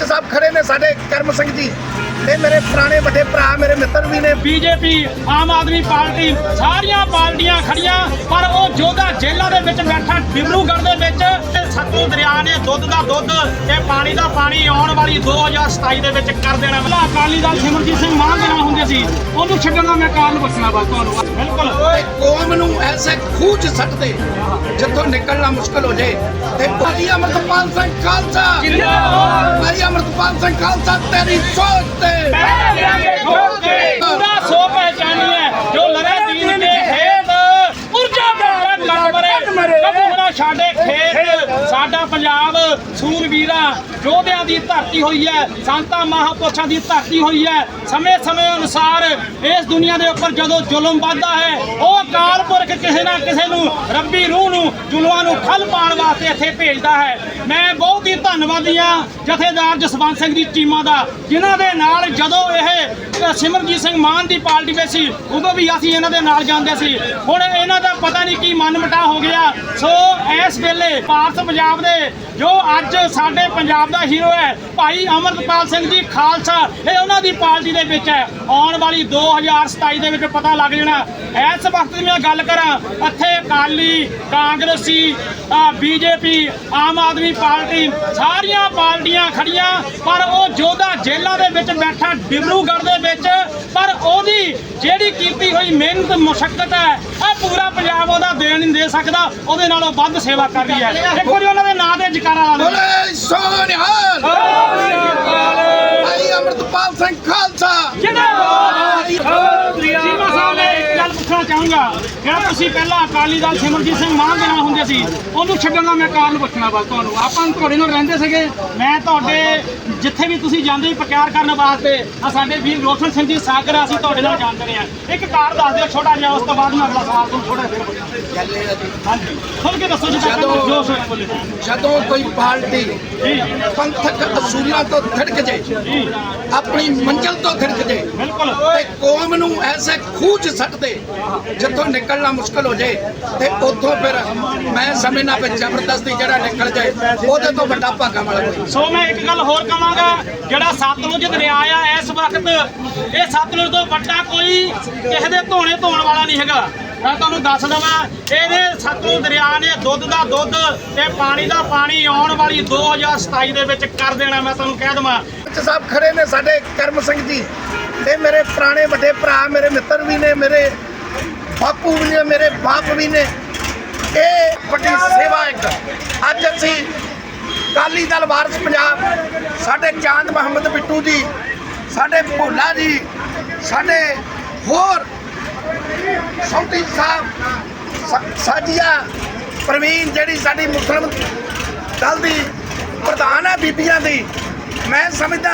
ਸਰਪੰਚ ਸਾਹਿਬ ਖੜੇ ਨੇ ਸਾਡੇ ਕਰਮ ਸਿੰਘ ਜੀ ਤੇ ਮੇਰੇ ਪੁਰਾਣੇ ਵੱਡੇ ਭਰਾ, ਮੇਰੇ ਮਿੱਤਰ ਵੀ ਨੇ। ਬੀਜੇਪੀ, ਆਮ ਆਦਮੀ ਪਾਰਟੀ, ਸਾਰੀਆਂ ਪਾਰਟੀਆਂ ਖੜੀਆਂ, ਪਰ ਉਹ ਜੋਧਾ ਜੇਲ੍ਹਾਂ ਦੇ ਵਿੱਚ ਬੈਠਾ, ਡਿਬਰੂਗੜ੍ਹ ਦੇ ਵਿੱਚ ਸਤਲੁਜ ਦਰਿਆ ਨੇ ਦੁੱਧ ਦਾ ਦੁੱਧ ਤੇ ਪਾਣੀ ਦਾ ਪਾਣੀ ਆਉਣ ਵਾਲੀ 2027 ਦੇ ਵਿੱਚ ਕਰ ਦੇਣਾ। ਪਹਿਲਾਂ ਅਕਾਲੀ ਦਲ ਸਿਮਰਜੀਤ ਸਿੰਘ ਮਾਨ ਦੇ ਨਾਲ ਹੁੰਦੇ ਸੀ। ਉਹਨੂੰ ਛੱਡਣ ਦਾ ਮੈਂ ਕਾਰਨ ਦੱਸਣਾ ਬਸ ਤੁਹਾਨੂੰ। ਬਿਲਕੁਲ। ਕੌਮ ਨੂੰ ਐਸੇ ਖੂਹ 'ਚ ਸੱਟ ਦੇ ਜਿੱਥੋਂ ਨਿਕਲਣਾ ਮੁਸ਼ਕਲ ਹੋ ਜੇ। ਤੇ ਭਾਈ ਅਮਰਤਪਾਲ ਸਿੰਘ ਖਾਲਸਾ। ਜਿੰਦਾਬਾਦ। ਭਾਈ ਅਮਰਤਪਾਲ ਸਿੰਘ ਖਾਲਸਾ ਤੇਰੀ ਸੋਚ ਤੇ। ਪੂਰਾ ਸੋ ਪਹਿਚਾਨੀ ਹੈ। ਜੋ ਲੜੇ ਦੀਨ ਦੇ ਖੇਤ। ਉਰਜਾ ਦੇ। ਲੱਟ ਮਰੇ। ਕਬੂਰਾ ਸਾਡੇ ਖੇਤ। ਸਾਡਾ ਪੰਜਾਬ ਸੂਰਵੀਰਾਂ ਯੋਧਿਆਂ ਦੀ ਧਰਤੀ ਹੋਈ ਹੈ, ਸੰਤਾਂ ਮਹਾਪੁਰਸ਼ਾਂ ਦੀ ਧਰਤੀ ਹੋਈ ਹੈ। ਸਮੇਂ ਸਮੇਂ ਅਨੁਸਾਰ ਇਸ ਦੁਨੀਆ ਦੇ ਉੱਪਰ ਜਦੋਂ ਜ਼ੁਲਮ ਵੱਧਦਾ ਹੈ, ਉਹ ਅਕਾਲ ਪੁਰਖ ਕਿਸੇ ਨਾ ਕਿਸੇ ਨੂੰ ਰੱਬੀ ਰੂਹ ਨੂੰ ਜ਼ੁਲਮਾਂ ਨੂੰ ਖਲ ਪਾਉਣ ਵਾਸਤੇ ਇੱਥੇ ਭੇਜਦਾ ਹੈ। ਮੈਂ ਬਹੁਤ ਹੀ ਧੰਨਵਾਦੀ ਹਾਂ ਜਥੇਦਾਰ ਜਸਵੰਤ ਸਿੰਘ ਦੀ ਟੀਮਾਂ ਦਾ, ਜਿਨ੍ਹਾਂ ਦੇ ਨਾਲ ਜਦੋਂ ਇਹ ਸਿਮਰਜੀਤ ਸਿੰਘ ਮਾਨ ਦੀ ਪਾਰਟੀ ਵਿੱਚ ਸੀ, ਉਦੋਂ ਵੀ ਅਸੀਂ ਇਹਨਾਂ ਦੇ ਨਾਲ ਜਾਂਦੇ ਸੀ। ਹੁਣ ਇਹਨਾਂ ਦਾ ਪਤਾ ਨਹੀਂ ਕੀ ਮਨ ਮਟਾ ਹੋ ਗਿਆ। ਸੋ ਇਸ ਵੇਲੇ ਭਾਰਤ ਪੰਜਾਬ ਦੇ ਜੋ ਅੱਜ ਸਾਡੇ ਪੰਜਾਬ ਦਾ ਹੀਰੋ ਹੈ, ਭਾਈ ਅਮਰਤਪਾਲ ਸਿੰਘ ਜੀ ਖਾਲਸਾ। ਇਹ ਉਹਨਾਂ ਦੀ ਪਾਰਟੀ ਦੇ ਵਿੱਚ ਹੈ। ਆਉਣ ਵਾਲੀ 2027 ਦੇ ਵਿੱਚ ਪਤਾ ਲੱਗ ਜਾਣਾ। ਇਸ ਵਕਤ ਦੀ ਮੈਂ ਗੱਲ ਕਰਾਂ, ਇੱਥੇ ਅਕਾਲੀ, ਕਾਂਗਰਸੀ ਬੀਜੇਪੀ, ਆਮ ਆਦਮੀ ਪਾਰਟੀ, ਸਾਰੀਆਂ ਪਾਰਟੀਆਂ ਖੜੀਆਂ, ਪਰ ਉਹ ਜੋਧਾ ਜੇਲ੍ਹਾਂ ਦੇ ਵਿੱਚ ਬੈਠਾ, ਡਿਬਰੂਗੜ੍ਹ ਦੇ ਵਿੱਚ, ਪਰ ਉਹਦੀ ਜਿਹੜੀ ਕੀਤੀ ਹੋਈ ਮਿਹਨਤ ਮੁਸ਼ਕਲ ਹੈ ਆ ਪੂਰਾ ਪੰਜਾਬ ਉਹਦਾ ਦੇਣ ਨਹੀਂ ਦੇ ਸਕਦਾ, ਉਹਦੇ ਨਾਲੋਂ ਵੱਧ ਸੇਵਾ ਕਰ ਰਹੀ ਹੈ। ਦੇਖੋ ਜੀ ਉਹਨਾਂ ਦੇ ਨਾਂ ਤੇ ਜਕਾਰਾ ਲਾ ਦਿਓ ਬੋਲੇ ਸੋਨਿਹਾਲ ਭਾਈ ਅਮਰਤਪਾਲ ਸਿੰਘ ਖਾਲਸਾ ਸੀਮਾ ਸਾਹਿਬ ਨੇ ਇੱਕ ਗੱਲ ਪੁੱਛਣਾ ਚਾਹੂੰਗਾ ਜਿਹੜਾ ਤੁਸੀਂ ਪਹਿਲਾਂ ਅਕਾਲੀ ਦਲ ਸਿਮਰਜੀਤ ਸਿੰਘ ਮਾਨ ਦੇ ਨਾਲ ਹੁੰਦੇ ਸੀ ਉਹਨੂੰ ਛੱਡਣ ਦਾ ਮੈਂ ਕਾਰਨ ਪੁੱਛਣਾ ਬਸ ਤੁਹਾਨੂੰ। ਆਪਾਂ ਤੁਹਾਡੇ ਨਾਲ ਰਹਿੰਦੇ ਸੀਗੇ। ਮੈਂ ਤੁਹਾਡੇ ਜਿੱਥੇ ਵੀ ਤੁਸੀਂ ਜਾਂਦੇ ਪ੍ਰਚਾਰ ਕਰਨ ਵਾਸਤੇ ਆ ਸਾਡੇ ਵੀਰ ਰੋਸ਼ਨ ਸਿੰਘ ਜੀ ਸਾਗਰ ਅਸੀਂ ਤੁਹਾਡੇ ਨਾਲ ਜਾਂਦੇ ਰਹੇ ਆ ਇੱਕ ਕਾਰਨ ਦੱਸ ਦਿਓ ਛੋਟਾ ਜਿਹਾ ਉਸ ਤੋਂ ਬਾਅਦ ਮੈਂ ਅਗਲਾ ਸਵਾਲ ਤੁਹਾਨੂੰ ਥੋੜਾ ਜਿਹਾ ਪੁੱਛਾਂ। ਹਾਂਜੀ। ਖੁੱਲ ਕੇ ਦੱਸੋ ਜੀ ਜਦੋਂ- ਜਦੋਂ ਕੋਈ ਪਾਰਟੀ ਪੰਥਕ ਅਸੂਲਾਂ ਤੋਂ ਥੜਕ ਜੀ। ਆਪਣੀ ਮੰਜ਼ਿਲ ਤੋਂ ਥੜਕ ਜੇ ਬਿਲਕੁਲ। ਤੇ ਕੌਮ ਨੂੰ ਐਸੇ ਖੂਹ 'ਚ ਸੱਟ ਦੇ ਜਿੱਥੋਂ ਨਿਕਲਣਾ ਮੁਸ਼ਕਲ ਹੋ ਜੇ ਤੇ ਉੱਥੋਂ ਫਿਰ ਮੈਂ ਸਮਝਣਾ ਵੀ ਜ਼ਬਰਦਸਤੀ ਜਿਹੜਾ ਨਿਕਲ ਜਾਏ ਉਹਦੇ ਤੋਂ ਵੱਡਾ ਭਾਗਾ ਵਾਲਾ ਕੋਈ ਸੋ ਮੈਂ ਇੱਕ ਗੱਲ ਹੋਰ ਕਹਾਂਗਾ ਜਿਹੜਾ ਸਤਲੁਜ ਦਰਿਆ ਆ ਇਸ ਵਕਤ ਇਹ ਸਤਲੁਜ ਤੋਂ ਵੱਡਾ ਕੋਈ ਕਿਸੇ ਦੇ ਧੋਣੇ ਧੋਣ ਵਾਲਾ ਨਹੀਂ ਹੈਗਾ। ਮੈਂ ਤੁਹਾਨੂੰ ਦੱਸ ਦਵਾਂ, ਇਹਦੇ ਸਤਲੁਜ ਦਰਿਆ ਨੇ ਦੁੱਧ ਦਾ ਦੁੱਧ ਤੇ ਪਾਣੀ ਦਾ ਪਾਣੀ ਆਉਣ ਵਾਲੀ 2027 ਦੇ ਵਿੱਚ ਕਰ ਦੇਣਾ, ਮੈਂ ਤੁਹਾਨੂੰ ਕਹਿ ਦਵਾਂ। ਸਰਪੰਚ ਸਾਹਿਬ ਖੜੇ ਨੇ ਸਾਡੇ ਕਰਮ ਸਿੰਘ ਜੀ ਇਹ ਮੇਰੇ ਪੁਰਾਣੇ ਵੱਡੇ ਭਰਾ, ਮੇਰੇ ਮਿੱਤਰ ਵੀ ਨੇ, ਮੇਰੇ ਬਾਪੂ ਵੀ ਨੇ, ਮੇਰੇ ਬਾਪ ਵੀ ਨੇ। ਇਹ ਵੱਡੀ ਸੇਵਾ ਇੱਕ। ਅੱਜ ਅਸੀਂ ਕਾਲੀ ਦਲ ਵਾਰਸ ਪੰਜਾਬ, ਸਾਡੇ ਚਾਂਦ ਮੁਹੰਮਦ ਬਿੱਟੂ ਜੀ, ਸਾਡੇ ਭੋਲਾ ਜੀ, ਸਾਡੇ ਹੋਰ ਸੌਦੀ ਸਾਹਿਬ, ਸਾ- ਸਾਜੀਆ ਪ੍ਰਵੀਨ ਜਿਹੜੀ ਸਾਡੀ ਮੁਸਲਮ ਦਲ ਦੀ ਪ੍ਰਧਾਨ ਹੈ ਬੀਬੀਆਂ ਦੀ, ਮੈਂ ਸਮਝਦਾ,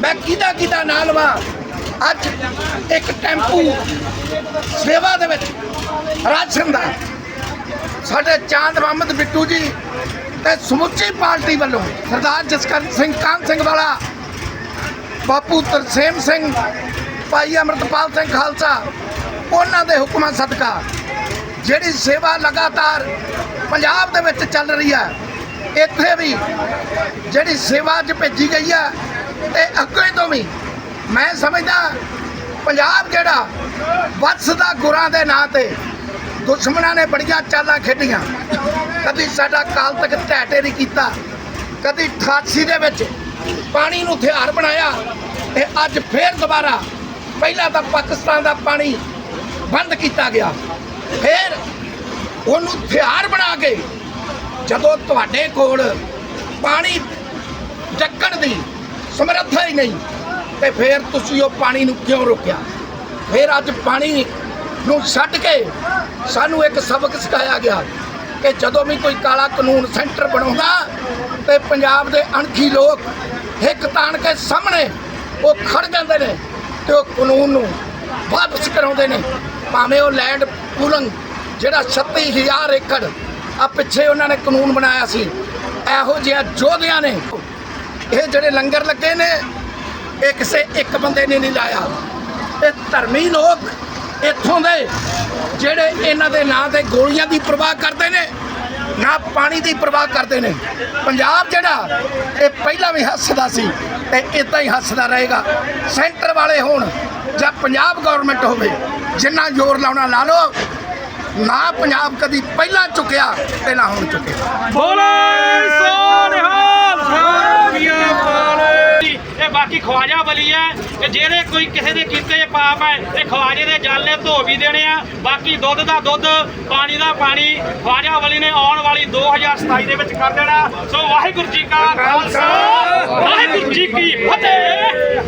ਮੈਂ ਕਿਹਦਾ ਕਿਹਦਾ ਨਾਲ ਵਾਂ? ਅੱਜ ਇੱਕ ਟੈਂਪੂ ਸੇਵਾ ਦੇ ਵਿੱਚ ਰਾਸ਼ਨ ਦਾ। ਸਾਡੇ ਚਾਂਦ ਮੁਹੰਮਦ ਬਿੱਟੂ ਜੀ ਤੇ ਸਮੁੱਚੀ ਪਾਰਟੀ ਵੱਲੋਂ ਸਰਦਾਰ ਜਸਕਰਨ ਸਿੰਘ ਕਾਨ ਸਿੰਘ ਵਾਲਾ, ਬਾਪੂ ਤਰਸੇਮ ਸਿੰਘ, ਭਾਈ ਅਮਰਤਪਾਲ ਸਿੰਘ ਖਾਲਸਾ ਉਹਨਾਂ ਦੇ ਹੁਕਮਾਂ ਸਦਕਾ, ਜਿਹੜੀ ਸੇਵਾ ਲਗਾਤਾਰ ਪੰਜਾਬ ਦੇ ਵਿੱਚ ਚੱਲ ਰਹੀ ਹੈ ਇੱਥੇ ਵੀ ਜਿਹੜੀ ਸੇਵਾ ਅੱਜ ਭੇਜੀ ਗਈ ਹੈ ਤੇ ਅੱਗੇ ਤੋਂ ਵੀ ਮੈਂ ਸਮਝਦਾ ਪੰਜਾਬ ਜਿਹੜਾ ਵੱਸਦਾ ਗੁਰਾਂ ਦੇ ਨਾਂ ਤੇ ਦੁਸ਼ਮਣਾਂ ਨੇ ਬੜੀਆਂ ਚਾਲਾਂ ਖੇਡੀਆਂ। ਕਦੀ ਸਾਡਾ ਕਾਲ ਤੱਕ ਢਹਿ ਨਹੀਂ ਕੀਤਾ, ਕਦੀ 88 ਦੇ ਵਿੱਚ ਪਾਣੀ ਨੂੰ ਹਥਿਆਰ ਬਣਾਇਆ, ਤੇ ਅੱਜ ਫੇਰ ਦੁਬਾਰਾ ਪਹਿਲਾਂ ਤਾਂ ਪਾਕਿਸਤਾਨ ਦਾ ਪਾਣੀ ਬੰਦ ਕੀਤਾ ਗਿਆ। ਫਿਰ ਉਹਨੂੰ ਹਥਿਆਰ ਬਣਾ ਕੇ ਜਦੋਂ ਤੁਹਾਡੇ ਕੋਲ ਪਾਣੀ ਚੱਕਣ ਦੀ ਸਮਰੱਥਾ ਹੀ ਨਹੀਂ, ਤੇ ਫਿਰ ਤੁਸੀਂ ਉਹ ਪਾਣੀ ਨੂੰ ਕਿਉਂ ਰੋਕਿਆ? ਫਿਰ ਅੱਜ ਪਾਣੀ ਨੂੰ ਛੱਡ ਕੇ ਸਾਨੂੰ ਇੱਕ ਸਬਕ ਸਿਖਾਇਆ ਗਿਆ ਕਿ ਜਦੋਂ ਵੀ ਕੋਈ ਕਾਲਾ ਕਾਨੂੰਨ ਸੈਂਟਰ ਬਣਾਉਂਦਾ ਤੇ ਪੰਜਾਬ ਦੇ ਅਣਖੀ ਲੋਕ ਹਿੱਕ ਤਾਣ ਕੇ ਸਾਹਮਣੇ ਉਹ ਖੜ ਜਾਂਦੇ ਨੇ ਤੇ ਉਹ ਕਾਨੂੰਨ ਨੂੰ ਵਾਪਸ ਕਰਾਉਂਦੇ ਨੇ। ਭਾਵੇਂ ਉਹ ਲੈਂਡ ਪੂਲਿੰਗ ਜਿਹੜਾ 36000 ਏਕੜ ਆ ਪਿੱਛੇ ਉਹਨਾਂ ਨੇ ਕਾਨੂੰਨ ਬਣਾਇਆ ਸੀ, ਇਹੋ ਜਿਹਾ ਯੋਧਿਆਂ ਨੇ, ਇਹ ਜਿਹੜੇ ਲੰਗਰ ਲੱਗੇ ਨੇ, ਇਹ ਕਿਸੇ ਇੱਕ ਬੰਦੇ ਨੇ ਨਹੀਂ ਲਾਇਆ। ਇਹ ਧਰਮੀ ਲੋਕ ਇੱਥੋਂ ਦੇ, ਜਿਹੜੇ ਇਹਨਾਂ ਦੇ ਨਾਂ ਤੇ ਗੋਲੀਆਂ ਦੀ ਪ੍ਰਵਾਹ ਕਰਦੇ ਨੇ, ਨਾ ਪਾਣੀ ਦੀ ਪ੍ਰਵਾਹ ਕਰਦੇ ਨੇ। ਪੰਜਾਬ ਜਿਹੜਾ, ਇਹ ਪਹਿਲਾਂ ਵੀ ਹੱਸਦਾ ਸੀ ਤੇ ਇਦਾਂ ਹੀ ਹੱਸਦਾ ਰਹੇਗਾ। ਸੈਂਟਰ ਵਾਲੇ ਹੋਣ ਜਾਂ ਪੰਜਾਬ ਗਵਰਨਮੈਂਟ ਹੋਵੇ, ਜਿੰਨਾ ਜ਼ੋਰ ਲਾਉਣਾ ਲਾ ਲਓ। ਨਾ ਪੰਜਾਬ ਕਦੀ ਪਹਿਲਾਂ ਚੁੱਕਿਆ ਤੇ ਨਾ ਹੁਣ ਚੁੱਕਿਆ। ਬੋਲੇ ਸੋਨਿਹਾਲ ਸਾਮੀਆਂ ਪਾਲੇ ਇਹ ਬਾਕੀ ਖਵਾਜਾ ਬਲੀ ਹੈ। ਕਿ ਜਿਹੜੇ ਕੋਈ ਕਿਸੇ ਦੇ ਕੀਤੇ ਪਾਪ ਹੈ, ਤੇ ਖਵਾਜੇ ਦੇ ਜਲ ਨੇ ਧੋ ਵੀ ਦੇਣੇ ਆ। ਬਾਕੀ ਦੁੱਧ ਦਾ ਦੁੱਧ, ਪਾਣੀ ਦਾ ਪਾਣੀ, ਖਵਾਜਾ ਬਲੀ ਨੇ ਆਉਣ ਵਾਲੀ 2027 ਦੇ ਵਿੱਚ ਕਰ ਦੇਣਾ। ਸੋ ਵਾਹਿਗੁਰੂ ਜੀ ਕਾ ਖਾਲਸਾ, ਵਾਹਿਗੁਰੂ ਜੀ ਕੀ ਫਤਿਹ।